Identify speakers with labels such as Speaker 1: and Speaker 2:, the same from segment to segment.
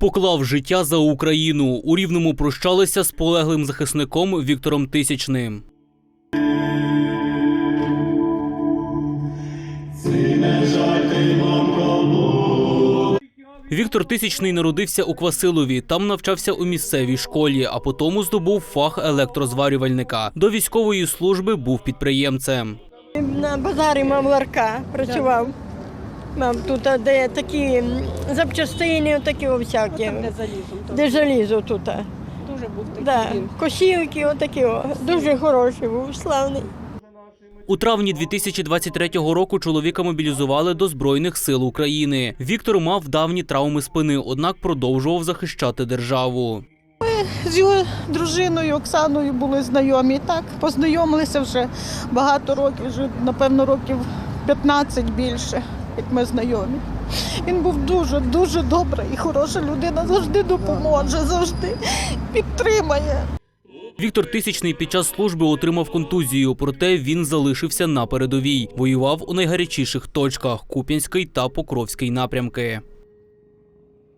Speaker 1: Поклав життя за Україну. У Рівному прощалися з полеглим захисником Віктором Тисячним. Віктор Тисячний народився у Квасилові. Там навчався у місцевій школі, а потім здобув фах електрозварювальника. До військової служби був підприємцем.
Speaker 2: На базарі мав ларка, працював. Мав тут, а, де такі запчастини, такі всякі.
Speaker 3: Де залізом, то
Speaker 2: Де залізо тут.
Speaker 3: дуже був такий.
Speaker 2: Да.
Speaker 3: він.
Speaker 2: Косівки, отакі. о. Дуже хороший був, славний.
Speaker 1: У травні 2023 року чоловіка мобілізували до Збройних сил України. Віктор мав давні травми спини, однак продовжував захищати державу.
Speaker 4: З його дружиною Оксаною були знайомі. Так, познайомилися вже багато років, вже напевно років 15 більше, як ми знайомі. Він був дуже, дуже добра і хороша людина, завжди допоможе, завжди підтримає.
Speaker 1: Віктор Тисячний під час служби отримав контузію, проте він залишився на передовій. Воював у найгарячіших точках Куп'янський та Покровський напрямки.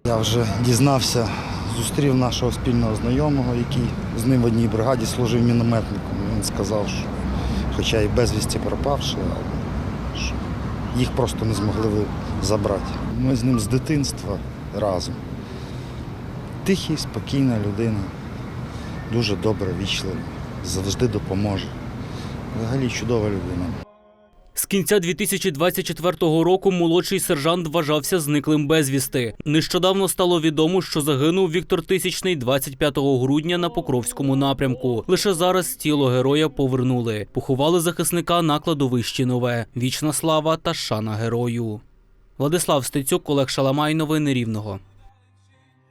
Speaker 5: Я вже дізнався, зустрів нашого спільного знайомого, який з ним в одній бригаді служив мінометником. Він сказав, що хоча і безвісті пропавши, але їх просто не змогли забрати. Ми з ним з дитинства разом. Тихий, спокійна людина, дуже добра, вічлива, завжди допоможе. Взагалі чудова людина.
Speaker 1: З кінця 2024 року молодший сержант вважався зниклим безвісти. Нещодавно стало відомо, що загинув Віктор Тисячний 25 грудня на Покровському напрямку. Лише зараз тіло героя повернули. Поховали захисника на кладовищі нове. Вічна слава та шана герою. Владислав Стецюк, Олег Шаламай. Новини Рівного.